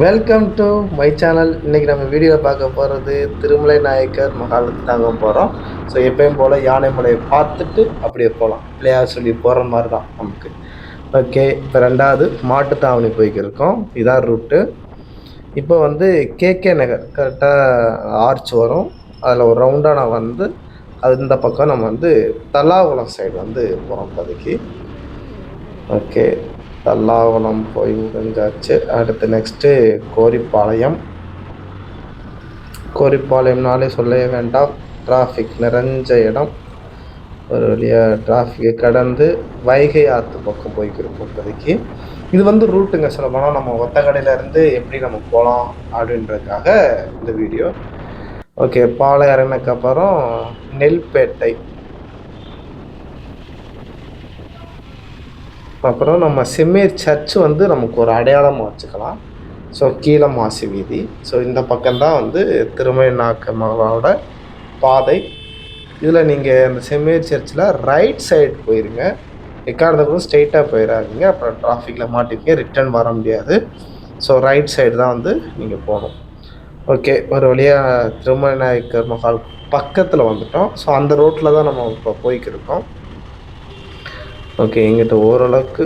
Welcome to my channel இன்றைக்கி நம்ம வீடியோவில் பார்க்க போகிறது திருமலை நாயக்கர் மகாலுக்கு தாங்க போகிறோம் ஸோ எப்பயும் போல் யானைமலையை பார்த்துட்டு அப்படியே போகலாம் பிள்ளையார் சொல்லி போகிற மாதிரி தான் நமக்கு. ஓகே இப்போ ரெண்டாவது மாட்டுத்தாவணி போய்க்கிருக்கோம். இதான் ரூட்டு இப்போ வந்து கேகே நகர். கரெக்டாக ஆர்ச் வரும். அதில் ஒரு ரவுண்டான வந்து அது இந்த பக்கம் நம்ம வந்து தலாகுளம் சைடு வந்து போகிறோம் இப்போதைக்கு. ஓகே தல்லாவளம் போய் முடிஞ்சாச்சு அடுத்து நெக்ஸ்ட்டு கோரிப்பாளையம். கோரிப்பாளையம்னாலே சொல்லவே வேண்டாம். டிராஃபிக் நிறைஞ்ச இடம். ஒரு வழியாக டிராஃபிக்கை கடந்து வைகை ஆற்று பக்கம் போய்க்கிருக்கோம் இப்போதைக்கு. இது வந்து ரூட்டுங்க சொல்ல போனால் நம்ம ஒத்தக்கடையிலேருந்து எப்படி நம்ம போகலாம் அப்படின்றதுக்காக இந்த வீடியோ ஓகே பாலை இறங்கினக்கப்புறம் நெல்பேட்டை. அப்புறம் நம்ம செம்மேர் சர்ச் வந்து நமக்கு ஒரு அடையாளமாக வச்சுக்கலாம். ஸோ கீழே மாசி வீதி. ஸோ இந்த பக்கம்தான் வந்து திருமணாக்க மகளோட பாதை. இதில் நீங்கள் இந்த செம்மேர் சர்ச்சில் ரைட் சைடு போயிருங்க. எக்காரணத்துக்கும் ஸ்ட்ரெயிட்டாக போயிடாதீங்க அப்புறம் டிராஃபிக்கில் மாட்டிருக்கீங்க. ரிட்டர்ன் வர முடியாது. ஸோ ரைட் சைடு தான் வந்து நீங்கள் போகணும். ஓகே ஒரு வழியாக திருமணநாயக்கர் மஹால் பக்கத்தில் வந்துட்டோம். ஸோ அந்த ரோட்டில் தான் நம்ம இப்போ போய்க்கிருக்கோம் ஓகே எங்கிட்ட ஓரளவுக்கு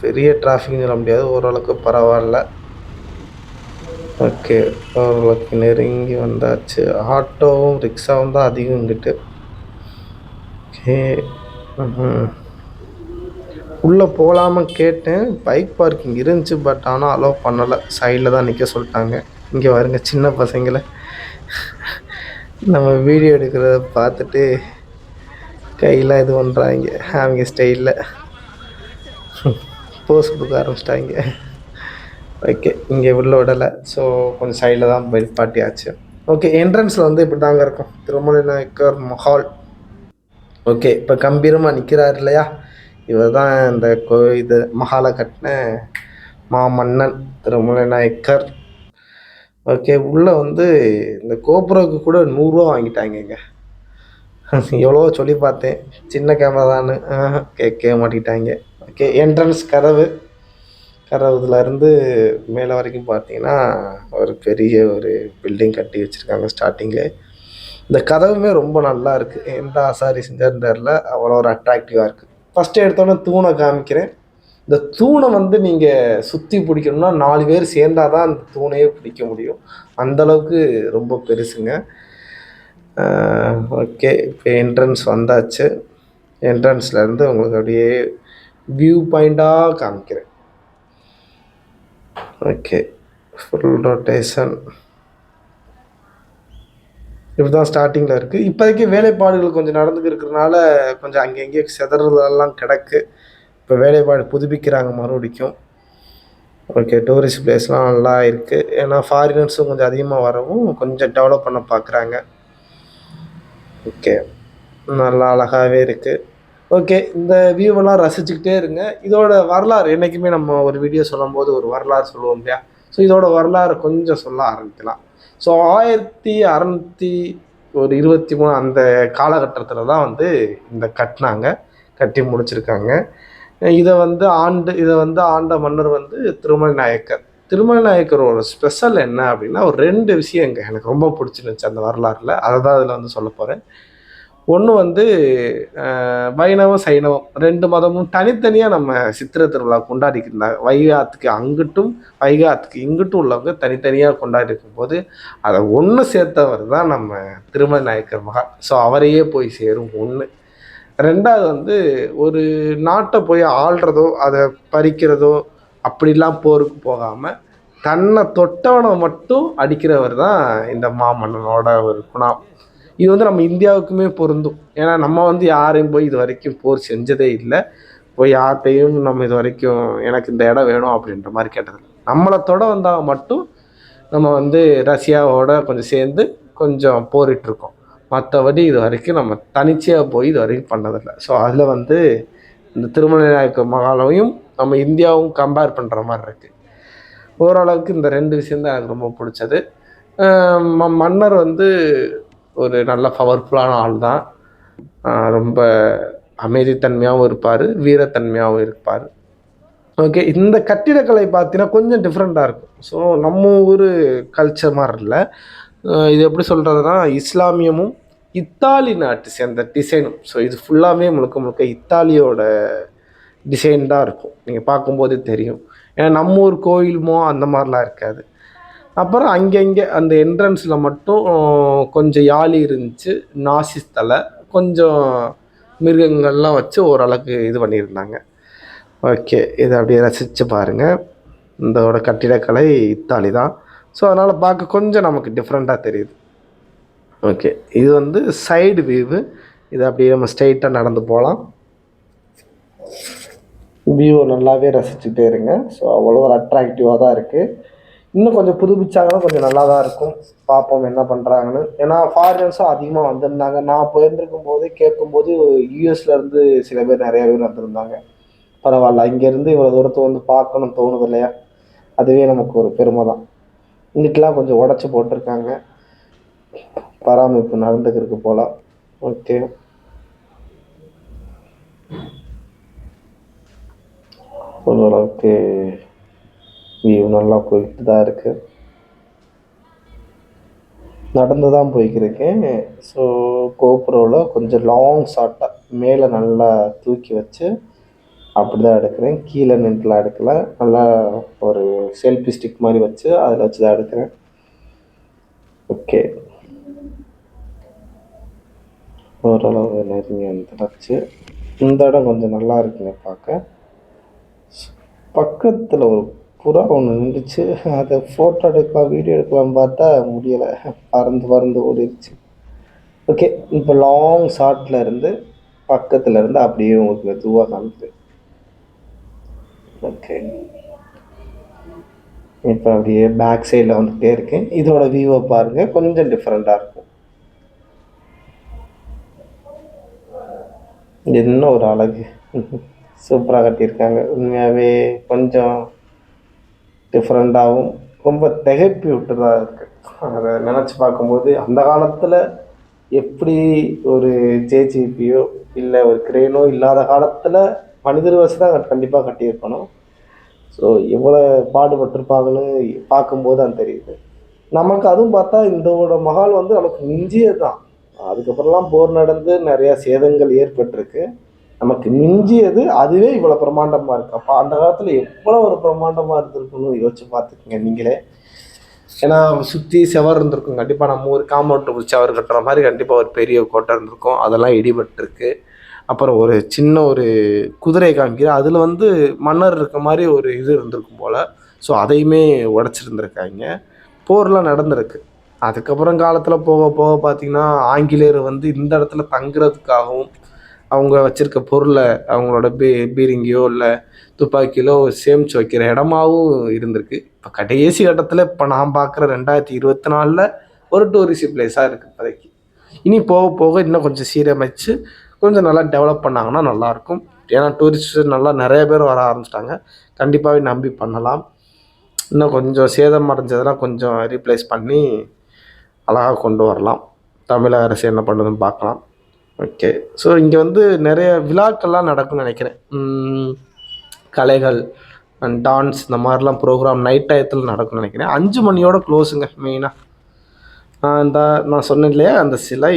பெரிய டிராஃபிக்னு சொல்ல முடியாது. ஓரளவுக்கு பரவாயில்ல. ஓகே ஓரளவுக்கு நெருங்கி வந்தாச்சு. ஆட்டோவும் ரிக்ஷாவும் தான் அதிகம் இங்கிட்டு. ஓகே உள்ளே போகலாமல் கேட்டேன். பைக் பார்க்கிங் இருந்துச்சு பட் ஆனால் அலோவ் பண்ணலை. சைடில் தான் நிற்க சொல்லிட்டாங்க. இங்கே வருங்க சின்ன பசங்களை. நம்ம வீடியோ எடுக்கிறத பார்த்துட்டு கையெல்லாம் இது பண்ணுறாங்க அவங்க ஸ்டைலில் போஸ் கொடுக்க ஆரம்பிச்சிட்டாங்க. ஓகே இங்கே உள்ள விடலை ஸோ கொஞ்சம் சைடில் தான் பாட்டியாச்சு ஓகே என்ட்ரன்ஸில் வந்து இப்படி தாங்க இருக்கும். திருமலை நாயக்கர் மஹால் ஓகே இப்போ கம்பீரமாக நிற்கிறார் இல்லையா? இவர் தான் இந்த கோ இது மஹாலை கட்டின மாமன்னன் திருமலை நாயக்கர் ஓகே உள்ளே வந்து இந்த கோபுரக்கு கூட நூறுரூவா வாங்கிட்டாங்கங்க. எவ்வளோ சொல்லி பார்த்தேன். சின்ன கேமரா தான்னு. கேட்க மாட்டிக்கிட்டாங்க ஓகே என்ட்ரன்ஸ் கதவு. கதவுலேருந்து மேலே வரைக்கும் பார்த்தீங்கன்னா ஒரு பெரிய ஒரு பில்டிங் கட்டி வச்சுருக்காங்க ஸ்டார்டிங்கில் இந்த கதவுமே ரொம்ப நல்லா இருக்குது எந்த ஆசாரி செஞ்சாருன்னு தெரில அவ்வளோ ஒரு அட்ராக்டிவாக இருக்குது ஃபஸ்ட்டு எடுத்தோன்னே தூணை காமிக்கிறேன். இந்த தூணை வந்து நீங்கள் சுற்றி பிடிக்கணும்னா நாலு பேர் சேர்ந்தால் தான் அந்த தூணையே பிடிக்க முடியும். அந்தளவுக்கு ரொம்ப பெருசுங்க. ஓகே இப்போ என்ட்ரன்ஸ் வந்தாச்சு. என்ட்ரன்ஸ்லேருந்து உங்களுக்கு அப்படியே வியூ பாயிண்ட்டாக காமிக்கிறேன். ஓகே ஃபுல் ரொட்டேஷன் இப்படி தான் ஸ்டார்டிங்கில் இருக்குது இப்போதைக்கு வேலைப்பாடுகள் கொஞ்சம் நடந்துக்கு இருக்கிறனால கொஞ்சம் அங்கங்கே செதறதெல்லாம் கிடக்கு. இப்போ வேலைப்பாடு புதுப்பிக்கிறாங்க மறுபடிக்கும். ஓகே டூரிஸ்ட் பிளேஸ்லாம் நல்லா இருக்குது ஏன்னா ஃபாரினர்ஸும் கொஞ்சம் அதிகமாக வரவும் கொஞ்சம் டெவலப் பண்ண பார்க்குறாங்க ஓகே நல்லா அழகாகவே இருக்குது ஓகே இந்த வியூவெல்லாம் ரசிச்சுக்கிட்டே இருங்க. இதோட வரலாறு என்றைக்குமே நம்ம ஒரு வீடியோ சொல்லும்போது ஒரு வரலாறு சொல்லுவோம் இல்லையா? ஸோ இதோட வரலாறு கொஞ்சம் சொல்ல ஆரம்பிக்கலாம். ஸோ ஆயிரத்தி அறநூற்றி ஒரு இருபத்தி மூணு அந்த காலகட்டத்தில் தான் வந்து இந்த கட்டினாங்க. கட்டி முடிச்சிருக்காங்க. இதை வந்து ஆண்டு இதை வந்து ஆண்ட மன்னர் வந்து திருமலை நாயக்கர். திருமலை நாயக்கரோட ஸ்பெஷல் என்ன அப்படின்னா ஒரு ரெண்டு விஷயம் இங்கே எனக்கு ரொம்ப பிடிச்சிருந்துச்சு அந்த வரலாறில். அதை தான் அதில் வந்து சொல்ல போகிறேன் ஒன்று வந்து வைணவம் சைனவம் ரெண்டு மதமும் தனித்தனியாக நம்ம சித்திரை திருவிழா கொண்டாடிக்கிருந்தாங்க வைகாத்துக்கு அங்கிட்டும் வைகாத்துக்கு இங்கிட்டும் உள்ளவங்க தனித்தனியாக கொண்டாடி இருக்கும்போது அதை ஒன்று சேர்த்தவர் தான் நம்ம திருமலை நாயக்கர் மகா ஸோ அவரையே போய் சேரும் ஒன்று ரெண்டாவது வந்து ஒரு நாட்டை போய் ஆள்றதோ அதை பறிக்கிறதோ அப்படிலாம் போருக்கு போகாமல் தன்னை தொட்டவனை மட்டும் அடிக்கிறவர் தான் இந்த மாமன்னனோட ஒரு குணம். இது வந்து நம்ம இந்தியாவுக்குமே பொருந்தும். ஏன்னா நம்ம வந்து யாரையும் போய் இது வரைக்கும் போர் செஞ்சதே இல்லை. போய் யார்கிட்டையும் நம்ம இது வரைக்கும் எனக்கு இந்த இடம் வேணும் அப்படின்ற மாதிரி கேட்டது நம்மளை தொட வந்தால் மட்டும் நம்ம வந்து ரஷ்யாவோட கொஞ்சம் சேர்ந்து கொஞ்சம் போரிட்டுருக்கோம். மற்றபடி இது வரைக்கும் நம்ம தனிச்சையாக போய் இது வரைக்கும் பண்ணதில்லை. ஸோ அதில் வந்து இந்த திருமண நாயக்க மகாலையும் நம்ம இந்தியாவும் கம்பேர் பண்ணுற மாதிரி இருக்குது ஓரளவுக்கு இந்த ரெண்டு விஷயந்தான் எனக்கு ரொம்ப பிடிச்சது. ம- மன்னர் வந்து ஒரு நல்ல பவர்ஃபுல்லான ஆள் தான். ரொம்ப அமைதித்தன்மையாகவும் இருப்பார் வீரத்தன்மையாகவும் இருப்பார். ஓகே இந்த கட்டிடக்கலை பார்த்தீங்கன்னா கொஞ்சம் டிஃப்ரெண்ட்டாக இருக்கும். ஸோ நம்ம ஊர் கல்ச்சர் மாதிரி இல்லை. இது எப்படி சொல்கிறதுனா இஸ்லாமியமும் இத்தாலி நாட்டு சேர்ந்த டிசைனும் ஸோ இது ஃபுல்லாமே முழுக்க முழுக்க இத்தாலியோட டிசைன் தான் இருக்கும். நீங்கள் பார்க்கும்போதே தெரியும். ஏன்னா நம்ம ஊர் கோயிலுமோ அந்த மாதிரிலாம் இருக்காது. அப்புறம் அங்கங்கே அந்த என்ட்ரன்ஸில் மட்டும் கொஞ்சம் யாழி இருந்துச்சு. நாசி தலை. கொஞ்சம் மிருகங்கள்லாம் வச்சு ஓரளவுக்கு இது பண்ணியிருந்தாங்க. ஓகே. இதை அப்படியே ரசித்து பாருங்கள் இதோட கட்டிடக்கலை இத்தாலி தான். ஸோ அதனால் பார்க்க கொஞ்சம் நமக்கு டிஃப்ரெண்ட்டாக தெரியுது. ஓகே. இது வந்து சைடு வியூவு இது அப்படியே நம்ம ஸ்ட்ரைட்டாக நடந்து போகலாம். வியூ நல்லாவே ரசிச்சுட்டே இருங்க. ஸோ அவ்வளோ ஒரு அட்ராக்டிவாக தான் இருக்குது இன்னும் கொஞ்சம் புதுப்பிச்சாங்கன்னா கொஞ்சம் நல்லா தான் இருக்கும். பார்ப்போம் என்ன பண்ணுறாங்கன்னு ஏன்னா ஃபாரினர்ஸும் அதிகமாக வந்திருந்தாங்க. நான் போயிருந்திருக்கும் போதே கேட்கும்போது யூஎஸ்லேருந்து சில பேர் நிறையாவே பேர் வந்திருந்தாங்க. பரவாயில்ல. இங்கேருந்து இவ்வளோ தூரத்தை வந்து பார்க்கணும் தோணுது இல்லையா? அதுவே நமக்கு ஒரு பெருமை தான். இன்னைக்கெலாம் கொஞ்சம் உடச்சி போட்டிருக்காங்க. பராமரிப்பு நடந்துக்கிறதுக்கு போகலாம். ஓகே ஓரளவுக்கு வியூ நல்லா போய்கிட்டு தான் இருக்குது நடந்து தான் போய்க்கிருக்கேன் ஸோ கோப்ரோவில் கொஞ்சம் லாங் ஷாட்டாக மேலே நல்லா தூக்கி வச்சு அப்படி தான் எடுக்கிறேன். கீழே நின்றுலாம் எடுக்கல. நல்லா ஒரு செல்ஃபி ஸ்டிக் மாதிரி வச்சு அதில் வச்சு தான் எடுக்கிறேன். ஓகே ஓரளவு நெருங்கி வந்துடுச்சு. இந்த இடம் கொஞ்சம் நல்லா இருக்குங்க பார்க்க. பக்கத்தில் ஒரு புறா ஒன்று நின்றுச்சு. அதை ஃபோட்டோ எடுக்கலாம் வீடியோ எடுக்கலாம் பார்த்தா முடியலை. பறந்து பறந்து ஓடிடுச்சு ஓகே இப்போ லாங் ஷார்ட்டில் இருந்து பக்கத்தில் இருந்து அப்படியே உங்களுக்கு மெதுவாக காமிக்குது. ஓகே இப்போ அப்படியே பேக் சைடில் வந்துகிட்டே இருக்கேன் இதோட வியூவை பாருங்கள் கொஞ்சம் டிஃப்ரெண்ட்டாக இருக்கும். என்ன இன்னும் ஒரு அழகு. சூப்பராக கட்டியிருக்காங்க. உண்மையாகவே கொஞ்சம் டிஃப்ரெண்ட்டாகவும் ரொம்ப திகைப்பி விட்டுதான் இருக்குது அதை நினச்சி பார்க்கும்போது அந்த காலத்தில் எப்படி ஒரு ஜேஜிபியோ இல்லை ஒரு கிரேனோ இல்லாத காலத்தில் மனிதர் வசதி தான் கண்டிப்பாக கட்டியிருக்கணும். ஸோ எவ்வளோ பாடுபட்டிருப்பாங்கன்னு பார்க்கும்போது தான் தெரியுது. நமக்கு அதுவும் பார்த்தா இந்தோட மகால் வந்து நமக்கு மிஞ்சியது தான் அதுக்கப்புறம்லாம் போர் நடந்து நிறையா சேதங்கள் ஏற்பட்டிருக்கு. நமக்கு மிஞ்சியது அதுவே இவ்வளோ பிரம்மாண்டமாக இருக்குது அப்போ அந்த காலத்தில் எவ்வளோ ஒரு பிரம்மாண்டமாக இருந்திருக்குன்னு யோசிச்சு பார்த்துக்குங்க நீங்களே. ஏன்னா சுற்றி செவர் இருந்திருக்கும். கண்டிப்பாக நம்ம ஒரு காம்பவுண்ட் செவர் கட்டுற மாதிரி கண்டிப்பாக ஒரு பெரிய கோட்டை இருந்திருக்கும். அதெல்லாம் இடிபட்டிருக்கு. அப்புறம் ஒரு சின்ன ஒரு குதிரை காமிக்கிற அதில் வந்து மன்னர் இருக்க மாதிரி ஒரு இது இருந்திருக்கும் போல். ஸோ அதையுமே உடச்சிருந்துருக்காங்க. போர்லாம் நடந்திருக்கு. அதுக்கப்புறம் காலத்தில் போக போக பார்த்திங்கன்னா ஆங்கிலேயர் வந்து இந்த இடத்துல தங்குறதுக்காகவும் அவங்க வச்சுருக்க பொருளை அவங்களோட பீ பீரிங்கியோ இல்லை துப்பாக்கியிலோ சேமித்து வைக்கிற இடமாவும் இருந்திருக்கு. இப்போ கடைசி கட்டத்தில் இப்போ நான் பார்க்குற ரெண்டாயிரத்தி இருபத்தி நாலில் ஒரு டூரிஸ்ட் பிளேஸாக இருக்குது இப்போதைக்கு. இனி போக போக இன்னும் கொஞ்சம் சீரமைச்சு கொஞ்சம் நல்லா டெவலப் பண்ணாங்கன்னா நல்லாயிருக்கும். ஏன்னா டூரிஸ்ட் நல்லா நிறைய பேர் வர ஆரம்பிச்சிட்டாங்க. கண்டிப்பாகவே நம்பி பண்ணலாம். இன்னும் கொஞ்சம் சேதம் அடைஞ்சதெல்லாம் கொஞ்சம் ரீப்ளேஸ் பண்ணி அழகாக கொண்டு வரலாம். தமிழக அரசு என்ன பண்ணுதுன்னு பார்க்கலாம். ஓகே ஸோ இங்கே வந்து நிறைய விழாக்கள்லாம் நடக்கும்னு நினைக்கிறேன். கலைகள் அண்ட் டான்ஸ் இந்த மாதிரிலாம் ப்ரோக்ராம் நைட் டயத்தில் நடக்கும்னு நினைக்கிறேன். அஞ்சு மணியோட க்ளோஸுங்க மெயினாக அந்த நான் சொன்னேன் இல்லையா அந்த சிலை.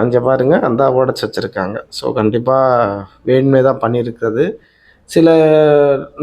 அங்கே பாருங்க அந்த உடச்சி வச்சுருக்காங்க. ஸோ கண்டிப்பாக வேண்மை தான் பண்ணியிருக்கிறது. சில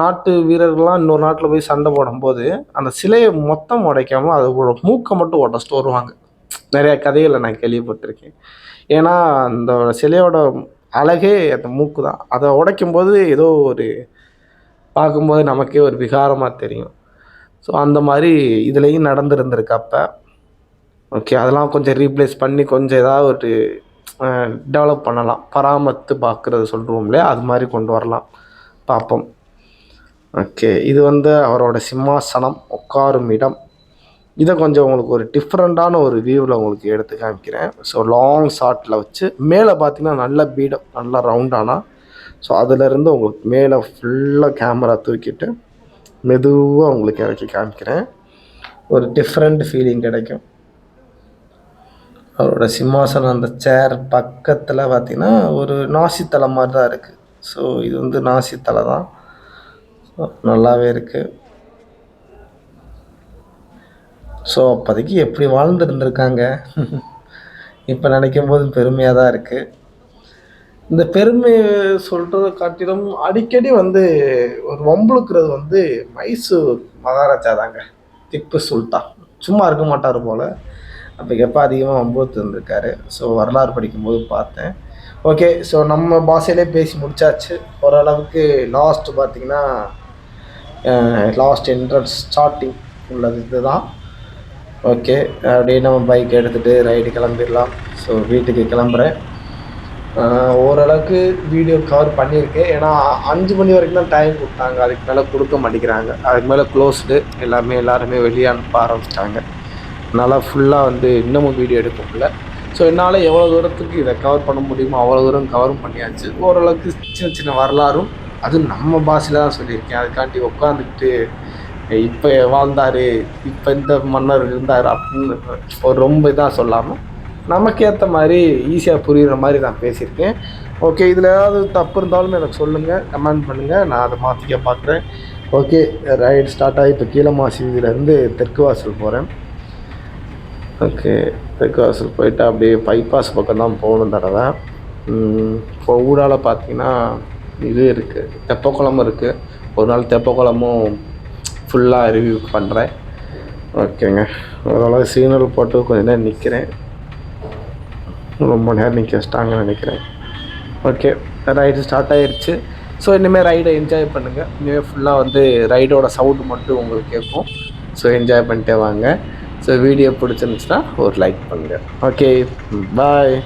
நாட்டு வீரர்கள்லாம் இன்னொரு நாட்டில் போய் சண்டை போடும்போது அந்த சிலையை மொத்தம் உடைக்காமல் அதோட மூக்கை மட்டும் உடச்சிட்டு வருவாங்க. நிறைய கதைகளை நான் கேள்விப்பட்டிருக்கேன். ஏன்னா அந்த சிலையோட அழகே அந்த மூக்கு தான் அதை உடைக்கும் போது ஏதோ ஒரு பார்க்கும்போது நமக்கே ஒரு விகாரமாக தெரியும். ஸோ அந்த மாதிரி இதுலேயும் நடந்துருந்துருக்கு அப்போ. ஓகே அதெல்லாம் கொஞ்சம் ரீப்ளேஸ் பண்ணி கொஞ்சம் ஏதாவது ஒரு டெவலப் பண்ணலாம். பராமரித்து பார்க்குறது சொல்கிறோம்ல அது மாதிரி கொண்டு வரலாம். பார்ப்போம். ஓகே இது வந்து அவரோட சிம்மாசனம். உட்காரும் இடம். இதை கொஞ்சம் உங்களுக்கு ஒரு டிஃப்ரெண்ட்டான ஒரு வியூவில் உங்களுக்கு எடுத்து காமிக்கிறேன். ஸோ லாங் ஷாட்டில் வச்சு மேலே பார்த்தீங்கன்னா நல்ல பீடம் நல்லா ரவுண்டானா ஸோ அதிலிருந்து உங்களுக்கு மேலே ஃபுல்லாக கேமரா தூக்கிட்டு மெதுவாக உங்களுக்கு இறக்கி காமிக்கிறேன். ஒரு டிஃப்ரெண்ட் ஃபீலிங் கிடைக்கும். அவரோட சிம்மாசனம் அந்த சேர் பக்கத்தில் பார்த்தீங்கன்னா ஒரு நாசித்தலை மாதிரி தான் இருக்குது ஸோ இது வந்து நாசித்தலை தான். நல்லாவே இருக்குது ஸோ அப்போதைக்கு எப்படி வாழ்ந்துருந்துருக்காங்க இப்போ நினைக்கும் போது பெருமையாக தான் இருக்குது இந்த பெருமை சொல்கிறத காட்டிலும் அடிக்கடி வந்து ஒரு வம்புழுக்கிறது வந்து மைசூர் மகாராஜா தாங்க திப்பு சுல்தான். சும்மா இருக்க மாட்டார் போல். அப்போ எப்போ அதிகமாக வம்புழுத்து இருந்திருக்காரு ஸோ வரலாறு படிக்கும்போது பார்த்தேன். ஓகே ஸோ நம்ம பாஷையிலே பேசி முடிச்சாச்சு. ஓரளவுக்கு லாஸ்ட் பார்த்தீங்கன்னா லாஸ்ட் என்ட்ரன்ஸ் ஸ்டார்டிங் உள்ளது இதுதான். ஓகே அப்படியே நம்ம பைக் எடுத்துகிட்டு ரைடு கிளம்பிடலாம். ஸோ வீட்டுக்கு கிளம்புறேன். ஓரளவுக்கு வீடியோ கவர் பண்ணியிருக்கேன். ஏன்னா அஞ்சு மணி வரைக்கும் தான் டைம் கொடுத்தாங்க. அதுக்கு மேலே கொடுக்க மாட்டேங்கிறாங்க. அதுக்கு மேலே க்ளோஸ்டு எல்லாமே எல்லாருமே வெளியே அனுப்ப ஆரம்பிச்சிட்டாங்க. அதனால் ஃபுல்லாக வந்து இன்னமும் வீடியோ எடுக்க முடியல. ஸோ என்னால் எவ்வளோ தூரத்துக்கு இதை கவர் பண்ண முடியுமோ அவ்வளோ தூரம் கவரும் பண்ணியாச்சு. ஓரளவுக்கு சின்ன சின்ன வரலாறும் அதுவும் நம்ம பாஷையில் தான் சொல்லியிருக்கேன். அதுக்காண்டி உட்காந்துக்கிட்டு இப்போ வாழ்ந்தார் இப்போ இந்த மன்னர் இருந்தார் அப்படின்னு ஒரு ரொம்ப இதாக சொல்லாமல் நமக்கு ஏற்ற மாதிரி ஈஸியாக புரிகிற மாதிரி நான் பேசியிருக்கேன். ஓகே இதில் ஏதாவது தப்பு இருந்தாலும் எனக்கு சொல்லுங்கள் கமெண்ட் பண்ணுங்கள் நான் அதை மாற்றிக்க பார்க்குறேன் ஓகே ரைட் ஸ்டார்ட் ஆகி இப்போ கீழமாசி வீதியிலேருந்து தெற்கு வாசல் போகிறேன் ஓகே தெற்கு வாசல் போயிட்டு அப்படியே பைபாஸ் பக்கம் தான் போகணும் தடவை. இப்போ ஊடால பார்த்தீங்கன்னா இது இருக்குது தெப்பக்குளம் இருக்குது ஒரு நாள் தெப்பக்குளமும் ஃபுல்லாக ரிவ்யூ பண்ணுறேன் ஓகேங்க ஓரளவு சிக்னல் போட்டு கொஞ்ச நேரம் நிற்கிறேன் ரொம்ப நேரம் நிற்க வச்சிட்டாங்கன்னு நினைக்கிறேன். ஓகே ரைடு ஸ்டார்ட் ஆகிடுச்சு ஸோ இனிமேல் ரைடை என்ஜாய் பண்ணுங்கள் இனிமேல் ஃபுல்லாக வந்து ரைடோட சவுண்டு மட்டும் உங்களுக்கு கேட்கும். ஸோ என்ஜாய் பண்ணிட்டே வாங்க. ஸோ வீடியோ பிடிச்சிருந்துச்சுன்னா ஒரு லைக் பண்ணுங்கள் ஓகே பாய்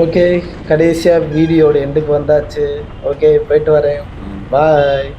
ஓகே கடைசியாக வீடியோட எண்டுக்கு வந்தாச்சு. ஓகே போயிட்டு வரேன். பாய்